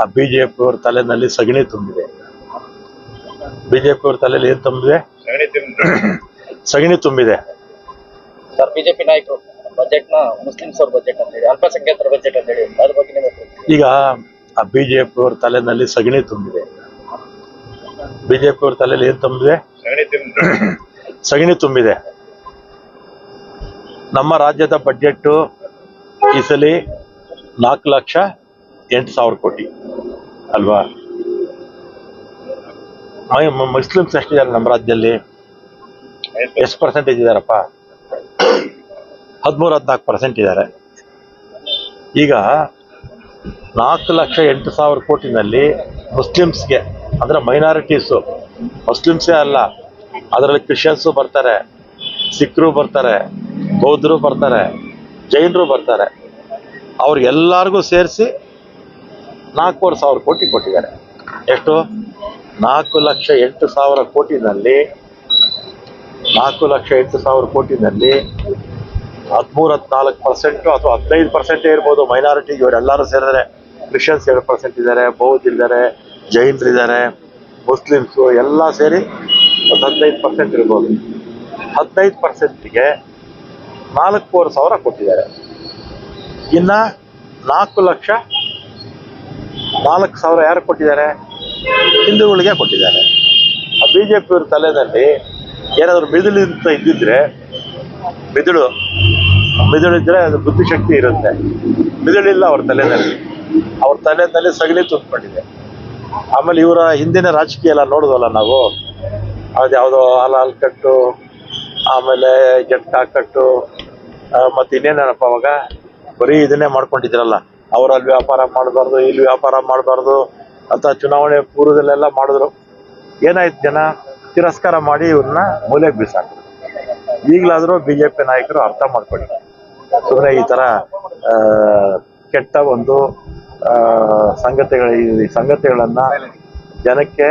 ಆ ಬಿಜೆಪಿ ಅವ್ರ ತಲೆನಲ್ಲಿ ಸಗಣಿ ತುಂಬಿದೆ. ಬಿಜೆಪಿ ಅವ್ರ ತಲೆಯಲ್ಲಿ ಏನ್ ತುಂಬಿದೆ? ಸಗಣಿ ತುಂಬಿದೆ. ಸರ್ ಬಿಜೆಪಿ ನಾಯಕರು ಬಜೆಟ್ನ ಮುಸ್ಲಿಮ್ಸ್ ಅವ್ರ ಬಜೆಟ್ ಅಂತ ಹೇಳಿ ಅಲ್ಪಸಂಖ್ಯಾತರ ಬಜೆಟ್ ಅಂತ ಹೇಳಿ ಅದ್ರ ಬಗ್ಗೆ? ಈಗ ಆ ಬಿಜೆಪಿ ಅವ್ರ ತಲೆನಲ್ಲಿ ಸಗಣಿ ತುಂಬಿದೆ. ಬಿಜೆಪಿ ಅವ್ರ ತಲೆಯಲ್ಲಿ ಏನ್ ತುಂಬಿದೆ? ಸಗಣಿ ತುಂಬಿದೆ. ನಮ್ಮ ರಾಜ್ಯದ ಬಜೆಟ್ ಈ ಸಲ ನಾಲ್ಕು ಲಕ್ಷ ಎಂಟು ಸಾವಿರ ಕೋಟಿ, ಅಲ್ವಾ? ಮುಸ್ಲಿಮ್ಸ್ ಎಷ್ಟಿದ್ದಾರೆ ನಮ್ಮ ರಾಜ್ಯದಲ್ಲಿ? ಎಷ್ಟು ಪರ್ಸೆಂಟೇಜ್ ಇದಾರಪ್ಪ ಹದಿಮೂರು, ಹದಿನಾಲ್ಕು ಪರ್ಸೆಂಟ್ ಇದ್ದಾರೆ. ಈಗ ನಾಲ್ಕು ಲಕ್ಷ ಎಂಟು ಸಾವಿರ ಕೋಟಿನಲ್ಲಿ ಮುಸ್ಲಿಮ್ಸ್ಗೆ ಅಂದ್ರೆ ಮೈನಾರಿಟೀಸು ಮುಸ್ಲಿಮ್ಸೇ ಅಲ್ಲ, ಅದರಲ್ಲಿ ಕ್ರಿಶ್ಚಿಯನ್ಸು ಬರ್ತಾರೆ ಸಿಖ್ರು ಬರ್ತಾರೆ, ಬೌದ್ಧರು ಬರ್ತಾರೆ, ಜೈನರು ಬರ್ತಾರೆ. ಅವ್ರಿಗೆಲ್ಲರಿಗೂ ಸೇರಿಸಿ ನಾಲ್ಕೂವರೆ ಸಾವಿರ ಕೋಟಿ ಕೊಟ್ಟಿದ್ದಾರೆ. ಎಷ್ಟು? ನಾಲ್ಕು ಲಕ್ಷ ಎಂಟು ಸಾವಿರ ಕೋಟಿನಲ್ಲಿ ನಾಲ್ಕು ಲಕ್ಷ ಎಂಟು ಸಾವಿರ ಕೋಟಿನಲ್ಲಿ ಹದಿಮೂರು ಹದಿನಾಲ್ಕು ಪರ್ಸೆಂಟು ಅಥವಾ ಹದಿನೈದು ಪರ್ಸೆಂಟೇ ಇರ್ಬೋದು. ಮೈನಾರಿಟಿ ಇವರೆಲ್ಲರೂ ಸೇರಿದರೆ ಕ್ರಿಶ್ಚಿಯನ್ಸ್ ಎರಡು ಪರ್ಸೆಂಟ್ ಇದ್ದಾರೆ ಬೌದ್ಧ ಇದ್ದಾರೆ ಜೈನರು ಇದ್ದಾರೆ ಮುಸ್ಲಿಮ್ಸು ಎಲ್ಲ ಸೇರಿ ಒಂದು ಹದಿನೈದು ಪರ್ಸೆಂಟ್ ಇರ್ಬೋದು. ಹದಿನೈದು ಪರ್ಸೆಂಟಿಗೆ ನಾಲ್ಕೂವರೆ ಸಾವಿರ ಕೊಟ್ಟಿದ್ದಾರೆ. ಇನ್ನು ನಾಲ್ಕು ಲಕ್ಷ ನಾಲ್ಕು ಸಾವಿರ ಯಾರು ಕೊಟ್ಟಿದ್ದಾರೆ? ಹಿಂದೂಗಳಿಗೆ ಕೊಟ್ಟಿದ್ದಾರೆ. ಆ ಬಿ ಜೆ ಪಿಯವ್ರ ತಲೆಯಲ್ಲಿ ಏನಾದರೂ ಮಿದುಳು ಅಂತ ಇದ್ದಿದ್ರೆ, ಮಿದುಳು ಮಿದುಳು ಇದ್ದರೆ ಅದು ಬುದ್ಧಿಶಕ್ತಿ ಇರುತ್ತೆ. ಮಿದುಳಿಲ್ಲ ಅವ್ರ ತಲೆಯಲ್ಲಿ. ಅವ್ರ ತಲೆಯಲ್ಲಿ ಸಗಣಿ ತುಂಬಿಕೊಂಡಿದೆ. ಆಮೇಲೆ ಇವರ ಹಿಂದಿನ ರಾಜಕೀಯ ಎಲ್ಲ ನೋಡಿದ್ವಲ್ಲ ನಾವು? ಅದು ಯಾವುದೋ ಹಾಲ್ ಕಟ್ಟು, ಆಮೇಲೆ ಜಟ್ಕಾ ಕಟ್ಟು ಮತ್ತು ಮತ್ತೆ ಇನ್ನೇನಪ್ಪ ಅವಾಗ? ಬರೀ ಇದನ್ನೇ ಮಾಡ್ಕೊಂಡಿದ್ರಲ್ಲ. ಅವರಲ್ಲಿ ವ್ಯಾಪಾರ ಮಾಡಬಾರ್ದು ಇಲ್ಲಿ ವ್ಯಾಪಾರ ಮಾಡಬಾರ್ದು ಅಂತ ಚುನಾವಣೆ ಪೂರ್ವದಲ್ಲೆಲ್ಲ ಮಾಡಿದ್ರು. ಏನಾಯ್ತು ಜನ? ತಿರಸ್ಕಾರ ಮಾಡಿ ಇವ್ರನ್ನ ಮೂಲೆಗೆ ಬಿಸಾಕಿದ್ರು ಈಗಲಾದರೂ ಬಿ ಜೆ ಪಿ ನಾಯಕರು ಅರ್ಥ ಮಾಡ್ಕೊಳ್ಳಿ. ಸುಮ್ಮನೆ ಈ ಥರ ಕೆಟ್ಟ ಒಂದು ಸಂಗತಿಗಳ ಈ ಸಂಗತಿಗಳನ್ನ ಜನಕ್ಕೆ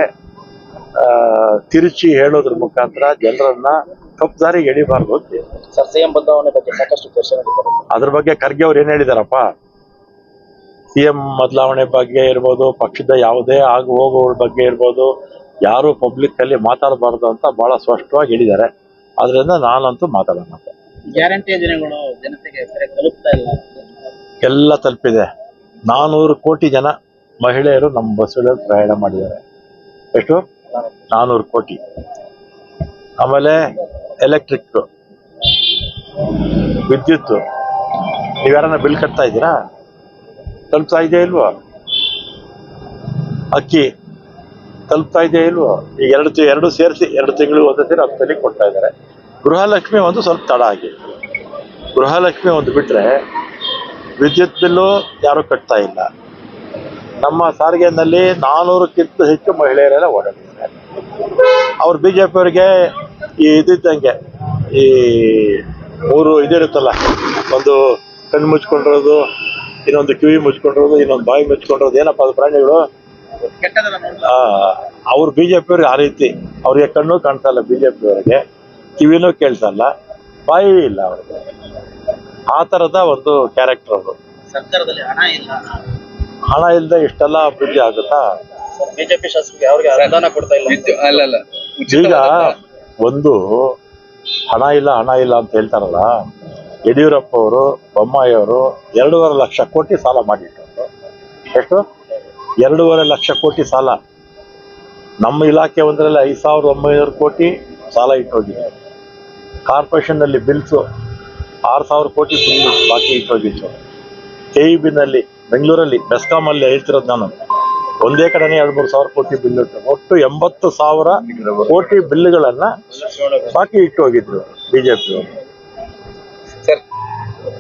ತಿರುಚಿ ಹೇಳೋದ್ರ ಮುಖಾಂತರ ಜನರನ್ನ ತಪ್ಪು ದಾರಿಗೆ ಎಳಿಬಾರ್ದು ಸರ್ ಸಿಎಂ ಬದಲಾವಣೆ ಬಗ್ಗೆ ಸಾಕಷ್ಟು ಚರ್ಚೆ ಅದ್ರ ಬಗ್ಗೆ ಖರ್ಗೆ ಅವ್ರು ಏನ್ ಹೇಳಿದಾರಪ್ಪ? ಸಿ ಎಂ ಬದಲಾವಣೆ ಬಗ್ಗೆ ಇರ್ಬೋದು ಪಕ್ಷದ ಯಾವುದೇ ಆಗು ಹೋಗುಗಳ ಬಗ್ಗೆ ಇರ್ಬೋದು ಯಾರು ಪಬ್ಲಿಕ್ ಅಲ್ಲಿ ಮಾತಾಡಬಾರ್ದು ಅಂತ ಬಹಳ ಸ್ಪಷ್ಟವಾಗಿ ಹೇಳಿದ್ದಾರೆ. ಅದರಿಂದ ನಾನಂತೂ ಮಾತಾಡೋಣ ಗ್ಯಾರಂಟಿ ಯೋಜನೆಗಳು ಜನತೆಗೆ ತಲುಪ್ತಾ ಇಲ್ಲ ಎಲ್ಲ ತಲುಪಿದೆ. ನಾನೂರು ಕೋಟಿ ಜನ ಮಹಿಳೆಯರು ನಮ್ಮ ಬಸ್ಸುಗಳಲ್ಲಿ ಪ್ರಯಾಣ ಮಾಡಿದ್ದಾರೆ. ಎಷ್ಟು? ನಾನೂರು ಕೋಟಿ. ಆಮೇಲೆ ಎಲೆಕ್ಟ್ರಿಕ್ ವಿದ್ಯುತ್. ನೀವ್ಯಾರನ್ನ ಬಿಲ್ ಕಟ್ತಾ ಇದ್ದೀರಾ? ತಲುಪ್ತಾ ಇದೆಯಾ ಇಲ್ವಾ? ಅಕ್ಕಿ ತಲುಪ್ತಾ ಇದೆಯಾ ಇಲ್ವೋ? ಈಗ ಎರಡು ಎರಡು ಸೇರಿಸಿ ಎರಡು ತಿಂಗಳು ಒಂದೇ ತಲೆ ಕೊಡ್ತಾ ಇದ್ದಾರೆ. ಗೃಹಲಕ್ಷ್ಮಿ ಒಂದು ಸ್ವಲ್ಪ ತಡ ಆಗಿತ್ತು ಗೃಹಲಕ್ಷ್ಮಿ ಒಂದು ಬಿಟ್ರೆ ವಿದ್ಯುತ್ ಬಿಲ್ಲು ಯಾರು ಕಟ್ತಾ ಇಲ್ಲ. ನಮ್ಮ ಸಾರಿಗೆನಲ್ಲಿ ನಾನೂರಕ್ಕಿಂತ ಹೆಚ್ಚು ಮಹಿಳೆಯರೆಲ್ಲ ಓಡಾಡಿದ್ದಾರೆ. ಅವ್ರು ಬಿ ಜೆ ಈ ಇದ್ದಂಗೆ ಈ ಮೂರು ಇದಿರುತ್ತಲ್ಲ, ಒಂದು ಕಣ್ಣು ಮುಚ್ಕೊಂಡಿರೋದು ಇನ್ನೊಂದು ಕಿವಿ ಮುಚ್ಕೊಂಡಿರೋದು ಇನ್ನೊಂದು ಬಾಯಿ ಮುಚ್ಕೊಂಡಿರೋದು ಏನಪ್ಪ ಅದು ಪ್ರಾಣಿಗಳು? ಅವ್ರು ಬಿ ಜೆ ಪಿಯವ್ರಿಗೆ ಆ ರೀತಿ. ಅವ್ರಿಗೆ ಕಣ್ಣು ಕಾಣ್ತಾ ಇಲ್ಲ ಬಿ ಜೆ ಪಿಯವರಿಗೆ ಕಿವಿನೂ ಇಲ್ಲ ಬಾಯಿ ಇಲ್ಲ ಅವ್ರಿಗೆ. ಆ ಥರದ ಒಂದು ಕ್ಯಾರೆಕ್ಟರ್ ಅವರು. ಸರ್ಕಾರದಲ್ಲಿ ಹಣ ಇಲ್ಲ. ಹಣ ಇಲ್ಲದೆ ಇಷ್ಟೆಲ್ಲ ಅಭಿವೃದ್ಧಿ ಆಗುತ್ತಾ? ಬಿಜೆಪಿ ಶಾಸಕರಿಗೆ ಅವ್ರಿಗೆ ಅನುದಾನ ಕೊಡ್ತಾ ಇಲ್ಲ. ಅಲ್ಲ ಈಗ ಒಂದು ಹಣ ಇಲ್ಲ ಹಣ ಇಲ್ಲ ಅಂತ ಹೇಳ್ತಾರಲ್ಲ. ಯಡಿಯೂರಪ್ಪ ಅವರು ಬೊಮ್ಮಾಯಿ ಅವರು ಎರಡೂವರೆ ಲಕ್ಷ ಕೋಟಿ ಸಾಲ ಮಾಡಿಟ್ಟರು ಎಷ್ಟು? ಎರಡೂವರೆ ಲಕ್ಷ ಕೋಟಿ ಸಾಲ. ನಮ್ಮ ಇಲಾಖೆ ಒಂದರಲ್ಲಿ ಐದು ಸಾವಿರದ ಒಂಬೈನೂರು ಕೋಟಿ ಸಾಲ ಇಟ್ಟೋಗಿದೆ. ಕಾರ್ಪೊರೇಷನ್ನಲ್ಲಿ ಬಿಲ್ಸು ಆರು ಸಾವಿರ ಕೋಟಿ ಬಿಲ್ ಬಾಕಿ ಇಟ್ಟೋಗಿತ್ತು. ಕೆ ಇ ಬಿನಲ್ಲಿ ಬೆಂಗಳೂರಲ್ಲಿ ಬೆಸ್ಕಾಮಲ್ಲಿ ಹೇಳ್ತಿರೋದು ನಾನು. ಒಂದೇ ಕಡೆನೇ ಎರಡು ಮೂರು ಸಾವಿರ ಕೋಟಿ ಬಿಲ್ ಇಟ್ಟು ಒಟ್ಟು ಎಂಬತ್ತು ಸಾವಿರ ಕೋಟಿ ಬಿಲ್ಗಳನ್ನ ಬಾಕಿ ಇಟ್ಟು ಹೋಗಿದ್ರು ಬಿಜೆಪಿ ಸರ್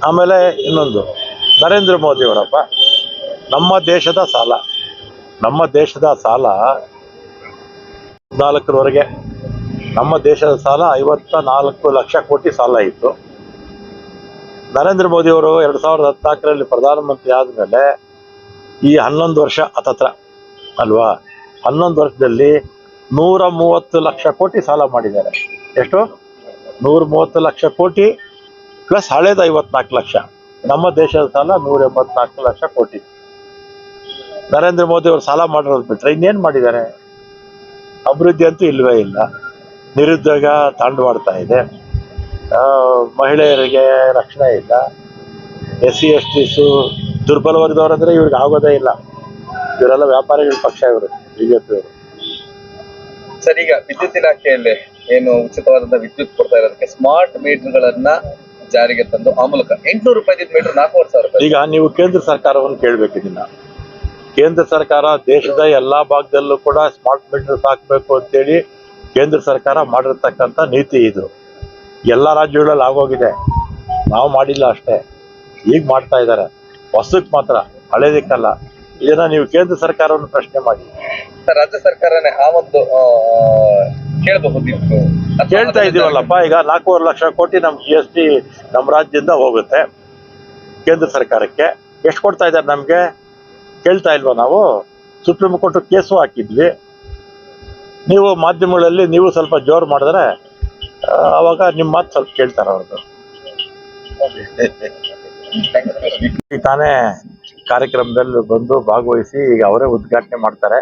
ಆಮೇಲೆ ಇನ್ನೊಂದು, ನರೇಂದ್ರ ಮೋದಿ ಅವರಪ್ಪ, ನಮ್ಮ ದೇಶದ ಸಾಲ, ನಮ್ಮ ದೇಶದ ಸಾಲ ನಾಲ್ಕರವರೆಗೆ ನಮ್ಮ ದೇಶದ ಸಾಲ ಐವತ್ತ ನಾಲ್ಕು ಲಕ್ಷ ಕೋಟಿ ಸಾಲ ಇತ್ತು. ನರೇಂದ್ರ ಮೋದಿ ಅವರು ಎರಡ್ ಸಾವಿರದ ಹದಿನಾಲ್ಕರಲ್ಲಿ ಪ್ರಧಾನಮಂತ್ರಿ ಆದಮೇಲೆ ಈ ಹನ್ನೊಂದು ವರ್ಷ ಹತ್ತತ್ರ ಅಲ್ವಾ, ಹನ್ನೊಂದು ವರ್ಷದಲ್ಲಿ ನೂರ ಮೂವತ್ತು ಲಕ್ಷ ಕೋಟಿ ಸಾಲ ಮಾಡಿದ್ದಾರೆ. ಎಷ್ಟು? ನೂರ ಮೂವತ್ತು ಲಕ್ಷ ಕೋಟಿ ಪ್ಲಸ್ ಹಳೇದು ಐವತ್ನಾಲ್ಕು ಲಕ್ಷ. ನಮ್ಮ ದೇಶದ ಸಾಲ ನೂರ ಎಂಬತ್ನಾಲ್ಕು ಲಕ್ಷ ಕೋಟಿ. ನರೇಂದ್ರ ಮೋದಿ ಅವರು ಸಾಲ ಮಾಡಿರೋದು ಬಿಟ್ರೆ ಇನ್ನೇನ್ ಮಾಡಿದ್ದಾರೆ? ಅಭಿವೃದ್ಧಿ ಅಂತೂ ಇಲ್ವೇ ಇಲ್ಲ. ನಿರುದ್ಯೋಗ ತಾಂಡವಾಡ್ತಾ ಇದೆ. ಮಹಿಳೆಯರಿಗೆ ರಕ್ಷಣೆ ಇಲ್ಲ. ಎಸ್ ಸಿ ಎಸ್ ಟಿಸು ದುರ್ಬಲ ವರ್ಗದವರಂದ್ರೆ ಇವ್ರಿಗೆ ಆಗೋದೇ ಇಲ್ಲ. ಇವರೆಲ್ಲ ವ್ಯಾಪಾರಿಗಳ ಪಕ್ಷ ಇವರು, ಬಿಜೆಪಿ ಅವರು. ಸರ್, ಈಗ ವಿದ್ಯುತ್ ಇಲಾಖೆಯಲ್ಲಿ ಏನು ಉಚಿತವಾದಂತಹ ವಿದ್ಯುತ್ ಕೊಡ್ತಾ ಇರೋದಕ್ಕೆ ಸ್ಮಾರ್ಟ್ ಮೀಟರ್ ಗಳನ್ನ ಜಾರಿಗೆ ತಂದು ಆ ಮೂಲಕ ಎಂಟ್ನೂರು ರೂಪಾಯಿ ಮೀಟರ್ ನಾಲ್ಕೂವರೆ ಸಾವಿರ ರೂಪಾಯಿ. ಈಗ ನೀವು ಕೇಂದ್ರ ಸರ್ಕಾರವನ್ನು ಕೇಳಬೇಕು ಇದನ್ನ. ಕೇಂದ್ರ ಸರ್ಕಾರ ದೇಶದ ಎಲ್ಲಾ ಭಾಗದಲ್ಲೂ ಕೂಡ ಸ್ಮಾರ್ಟ್ ಮೀಟರ್ಸ್ ಹಾಕಬೇಕು ಅಂತೇಳಿ ಕೇಂದ್ರ ಸರ್ಕಾರ ಮಾಡಿರ್ತಕ್ಕಂಥ ನೀತಿ ಇದು. ಎಲ್ಲ ರಾಜ್ಯಗಳಲ್ಲಿ ಆಗೋಗಿದೆ. ನಾವು ಮಾಡಿಲ್ಲ ಅಷ್ಟೇ. ಈಗ ಮಾಡ್ತಾ ಇದ್ದಾರೆ. ಹೊಸಕ್ಕೆ ಮಾತ್ರ ಹಳೇದಕ್ಕಲ್ಲ. ಇದನ್ನ ನೀವು ಕೇಂದ್ರ ಸರ್ಕಾರವನ್ನು ಪ್ರಶ್ನೆ ಮಾಡಿ. ರಾಜ್ಯ ಸರ್ಕಾರನೇ ಆ ಒಂದು ಕೇಳಬಹುದಿತ್ತು ಹೇಳ್ತಾ ಕೇಳ್ತಾ ಇದೀವಲ್ಲಪ್ಪ ಈಗ ನಾಲ್ಕೂವರೆ ಲಕ್ಷ ಕೋಟಿ ನಮ್ ಜಿ ಎಸ್ ಟಿ ನಮ್ಮ ರಾಜ್ಯದಿಂದ ಹೋಗುತ್ತೆ. ಕೇಂದ್ರ ಸರ್ಕಾರಕ್ಕೆ. ಎಷ್ಟು ಕೊಡ್ತಾ ಇದ್ದಾರೆ ನಮ್ಗೆ? ಕೇಳ್ತಾ ಇಲ್ವಾ ನಾವು? ಸುಪ್ರೀಂ ಕೋರ್ಟ್ ಕೇಸು ಹಾಕಿದ್ವಿ. ನೀವು ಮಾಧ್ಯಮಗಳಲ್ಲಿ ನೀವು ಸ್ವಲ್ಪ ಜೋರು ಮಾಡಿದ್ರೆ ಅವಾಗ ನಿಮ್ಮ ಮಾತು ಸ್ವಲ್ಪ ಕೇಳ್ತಾರೆ ಅವ್ರದ್ದು. ಈ ತಾನೇ ಕಾರ್ಯಕ್ರಮದಲ್ಲಿ ಬಂದು ಭಾಗವಹಿಸಿ ಈಗ ಅವರೇ ಉದ್ಘಾಟನೆ ಮಾಡ್ತಾರೆ.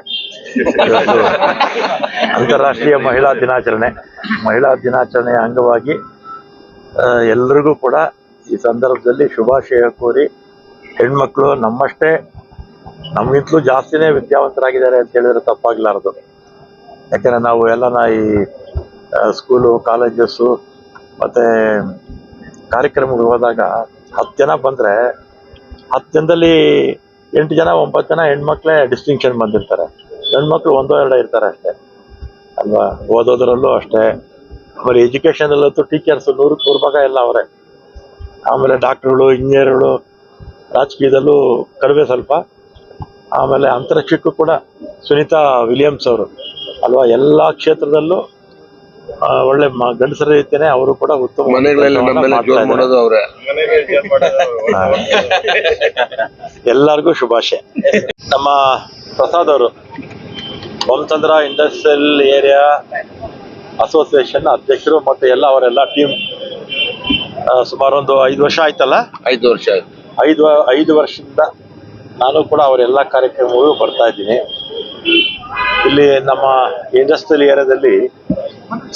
ಅಂತಾರಾಷ್ಟ್ರೀಯ ಮಹಿಳಾ ದಿನಾಚರಣೆ. ಮಹಿಳಾ ದಿನಾಚರಣೆಯ ಅಂಗವಾಗಿ ಎಲ್ರಿಗೂ ಕೂಡ ಈ ಸಂದರ್ಭದಲ್ಲಿ ಶುಭಾಶಯ ಕೋರಿ ಹೆಣ್ಮಕ್ಳು ನಮ್ಮಷ್ಟೇ, ನಮ್ಗಿಂತಲೂ ಜಾಸ್ತಿನೇ ವಿದ್ಯಾವಂತರಾಗಿದ್ದಾರೆ ಅಂತ ಹೇಳಿದ್ರೆ ತಪ್ಪಾಗ್ಲಾರ್ದು. ಯಾಕಂದ್ರೆ ನಾವು ಎಲ್ಲನ ಈ ಸ್ಕೂಲು ಕಾಲೇಜಸ್ಸು ಮತ್ತೆ ಕಾರ್ಯಕ್ರಮಗಳು ಹೋದಾಗ ಹತ್ತು ಜನ ಬಂದ್ರೆ ಹತ್ತು ಜನದಲ್ಲಿ ಎಂಟು ಜನ, ಒಂಬತ್ತು ಜನ ಹೆಣ್ಮಕ್ಳೇ ಡಿಸ್ಟಿಂಕ್ಷನ್ ಬಂದಿರ್ತಾರೆ. ಹೆಣ್ಮಕ್ಳು ಒಂದೋ ಎರಡೋ ಇರ್ತಾರೆ ಅಷ್ಟೇ. ಅಲ್ವಾ? ಓದೋದ್ರಲ್ಲೂ ಅಷ್ಟೇ. ಆಮೇಲೆ ಎಜುಕೇಷನಲ್ಲಂತೂ ಟೀಚರ್ಸು ಟೀಚರ್ಸ್ ನೂರು ಭಾಗ ಎಲ್ಲ ಅವರೇ. ಆಮೇಲೆ ಡಾಕ್ಟ್ರುಗಳು ಇಂಜಿನಿಯರ್ಗಳು ರಾಜಕೀಯದಲ್ಲೂ ಕಡಿಮೆ ಸ್ವಲ್ಪ. ಆಮೇಲೆ ಅಂತರಿಕ್ಷಕ್ಕೂ ಕೂಡ ಸುನೀತಾ ವಿಲಿಯಮ್ಸ್ ಅವರು. ಅಲ್ವಾ? ಎಲ್ಲ ಕ್ಷೇತ್ರದಲ್ಲೂ ಒಳ್ಳೆ ಮ- ಗಂಡಸರ ರೀತಿಯೇ ಅವರು ಕೂಡ ಉತ್ತಮ ಮನೆಗಳಲ್ಲಿ ನಮ್ಮೆಲ್ಲ ಜೋರ್. ಮಾಡೋದು ಅವ್ರೆ. ಎಲ್ಲರಿಗೂ ಶುಭಾಶಯ. ನಮ್ಮ ಪ್ರಸಾದ್ ಅವರು ಬೊಮ್ಮಚಂದ್ರ ಇಂಡಸ್ಟ್ರಿಯಲ್ ಏರಿಯಾ ಅಸೋಸಿಯೇಷನ್ ಅಧ್ಯಕ್ಷರು ಮತ್ತೆ ಎಲ್ಲ ಅವರೆಲ್ಲ ಟೀಮ್ ಸುಮಾರು ಒಂದು ಐದು ವರ್ಷ ಆಯ್ತಲ್ಲ? ಐದು ವರ್ಷ ಆಯ್ತು. ಐದು ಐದು ವರ್ಷದಿಂದ ನಾನು ಕೂಡ ಅವರೆಲ್ಲ ಕಾರ್ಯಕ್ರಮಗಳು ಬರ್ತಾ ಇದ್ದೀನಿ. ಇಲ್ಲಿ ನಮ್ಮ ಇಂಡಸ್ಟ್ರಿಯಲ್ ಏರಿಯಾದಲ್ಲಿ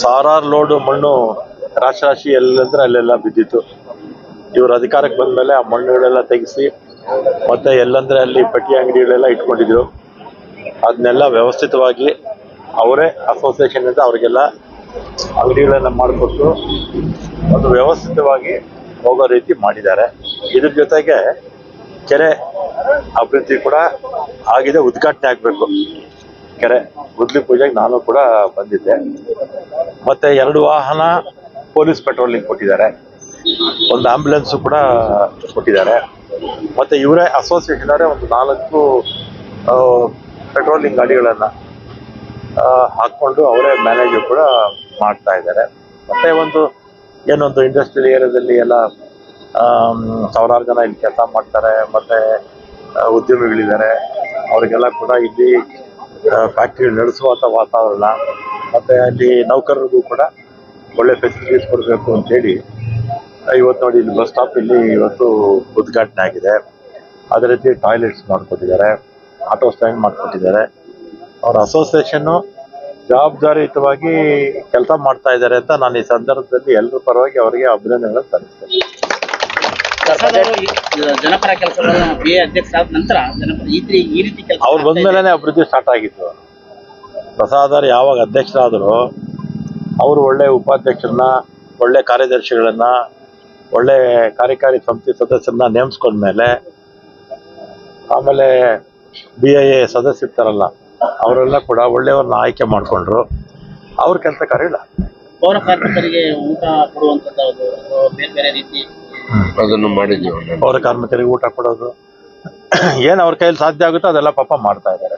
ಸಾವಿರಾರು ಲೋಡು ಮಣ್ಣು ರಾಶಿ ರಾಶಿ ಎಲ್ಲಂದ್ರೆ ಅಲ್ಲೆಲ್ಲ ಬಿದ್ದಿತ್ತು. ಇವರು ಅಧಿಕಾರಕ್ಕೆ ಬಂದ್ಮೇಲೆ ಆ ಮಣ್ಣುಗಳೆಲ್ಲ ತೆಗೆಸಿ, ಮತ್ತೆ ಎಲ್ಲಂದ್ರೆ ಅಲ್ಲಿ ಪಟ್ಟಿ ಅಂಗಡಿಗಳೆಲ್ಲ ಇಟ್ಕೊಂಡಿದ್ರು. ಅದನ್ನೆಲ್ಲ ವ್ಯವಸ್ಥಿತವಾಗಿ ಅವರೇ ಅಸೋಸಿಯೇಷನ್ ಇಂದ ಅವರಿಗೆಲ್ಲ ಅಂಗಡಿಗಳನ್ನ ಮಾಡಿಕೊಟ್ಟು ಅದು ವ್ಯವಸ್ಥಿತವಾಗಿ ಹೋಗೋ ರೀತಿ ಮಾಡಿದ್ದಾರೆ. ಇದ್ರ ಜೊತೆಗೆ ಕೆರೆ ಅಭಿವೃದ್ಧಿ ಕೂಡ ಆಗಿದೆ, ಉದ್ಘಾಟನೆ ಆಗಬೇಕು. ಕೆರೆ, ಗುದ್ಲಿ ಪೂಜೆಗೆ ನಾನು ಕೂಡ ಬಂದಿದ್ದೆ. ಮತ್ತೆ ಎರಡು ವಾಹನ ಪೊಲೀಸ್ ಪೆಟ್ರೋಲಿಂಗ್ ಕೊಟ್ಟಿದ್ದಾರೆ. ಒಂದು ಆಂಬ್ಯುಲೆನ್ಸ್ ಕೂಡ ಕೊಟ್ಟಿದ್ದಾರೆ. ಮತ್ತೆ ಇವರೇ ಅಸೋಸಿಯೇಷನ್ ಅವರೇ ಒಂದು ನಾಲ್ಕು ಪೆಟ್ರೋಲಿಂಗ್ ಗಾಡಿಗಳನ್ನ ಹಾಕೊಂಡು ಅವರೇ ಮ್ಯಾನೇಜ್ ಕೂಡ ಮಾಡ್ತಾ ಇದ್ದಾರೆ. ಮತ್ತೆ ಒಂದು, ಏನೊಂದು ಇಂಡಸ್ಟ್ರಿಯಲ್ ಏರಿಯಾದಲ್ಲಿ ಎಲ್ಲ ಸಾವಿರಾರು ಜನ ಇಲ್ಲಿ ಕೆಲಸ ಮಾಡ್ತಾರೆ. ಮತ್ತೆ ಉದ್ಯಮಿಗಳಿದ್ದಾರೆ. ಅವರಿಗೆಲ್ಲ ಕೂಡ ಇಲ್ಲಿ ಫ್ಯಾಕ್ಟ್ರಿ ನಡೆಸುವಂಥ ವಾತಾವರಣ, ಮತ್ತೆ ಅಲ್ಲಿ ನೌಕರರಿಗೂ ಕೂಡ ಒಳ್ಳೆ ಫೆಸಿಲಿಟೀಸ್ ಕೊಡಬೇಕು ಅಂತೇಳಿ ಇವತ್ತು ನೋಡಿ ಇಲ್ಲಿ ಬಸ್ ಸ್ಟಾಪ್ ಇಲ್ಲಿ ಇವತ್ತು ಉದ್ಘಾಟನೆ ಆಗಿದೆ. ಅದೇ ರೀತಿ ಟಾಯ್ಲೆಟ್ಸ್ ಮಾಡ್ಕೊಟ್ಟಿದ್ದಾರೆ ಆಟೋ ಸ್ಟ್ಯಾಂಡ್ ಮಾಡ್ಕೊಟ್ಟಿದ್ದಾರೆ. ಅವರ ಅಸೋಸಿಯೇಷನ್ನು ಜವಾಬ್ದಾರಿಯುತವಾಗಿ ಕೆಲಸ ಮಾಡ್ತಾ ಇದ್ದಾರೆ ಅಂತ ನಾನು ಈ ಸಂದರ್ಭದಲ್ಲಿ ಎಲ್ಲರ ಪರವಾಗಿ ಅವರಿಗೆ ಅಭಿನಂದನೆಗಳನ್ನು ಸಲ್ಲಿಸ್ತೇನೆ. ಜನಪರ ಕೆಲಸಗಳನ್ನು ಬಿ ಎ ಅಧ್ಯಕ್ಷ ಆದ ನಂತರ ಜನಪರ ಈ ರೀತಿ ಈ ರೀತಿ ಕೆಲಸ ಅವ್ರು ಬಂದ್ಮೇಲೆ ಅಭಿವೃದ್ಧಿ ಸ್ಟಾರ್ಟ್ ಆಗಿತ್ತು. ಪ್ರಸಾದ್ ಅವರು ಯಾವಾಗ ಅಧ್ಯಕ್ಷರಾದರು ಅವರು ಒಳ್ಳೆ ಉಪಾಧ್ಯಕ್ಷರನ್ನ ಒಳ್ಳೆ ಕಾರ್ಯದರ್ಶಿಗಳನ್ನ ಒಳ್ಳೆ ಕಾರ್ಯಕಾರಿ ಸಮಿತಿ ಸದಸ್ಯರನ್ನ ನೇಮಿಸ್ಕೊಂಡ್ಮೇಲೆ ಆಮೇಲೆ ಬಿ ಐ ಎ ಸದಸ್ಯರಿರ್ತಾರಲ್ಲ ಅವರೆಲ್ಲ ಕೂಡ ಒಳ್ಳೆಯವ್ರನ್ನ ಆಯ್ಕೆ ಮಾಡಿಕೊಂಡ್ರು. ಅವ್ರ ಕೆಲಸ ಕಾರ್ಯಗಳ ಪೌರ ಕಾರ್ಮಿಕರಿಗೆ ಊಟ ಕೊಡುವಂತದ್ದು ಬೇರೆ ಬೇರೆ ರೀತಿ ಅದನ್ನು ಮಾಡಿದ್ದೀವಿ. ಅವರ ಕಾರ್ಮಿಕರಿಗೆ ಊಟ ಕೊಡೋದು. ಏನು ಅವ್ರ ಕೈಯಲ್ಲಿ ಸಾಧ್ಯ ಆಗುತ್ತೋ ಅದೆಲ್ಲ ಪಾಪ ಮಾಡ್ತಾ ಇದ್ದಾರೆ.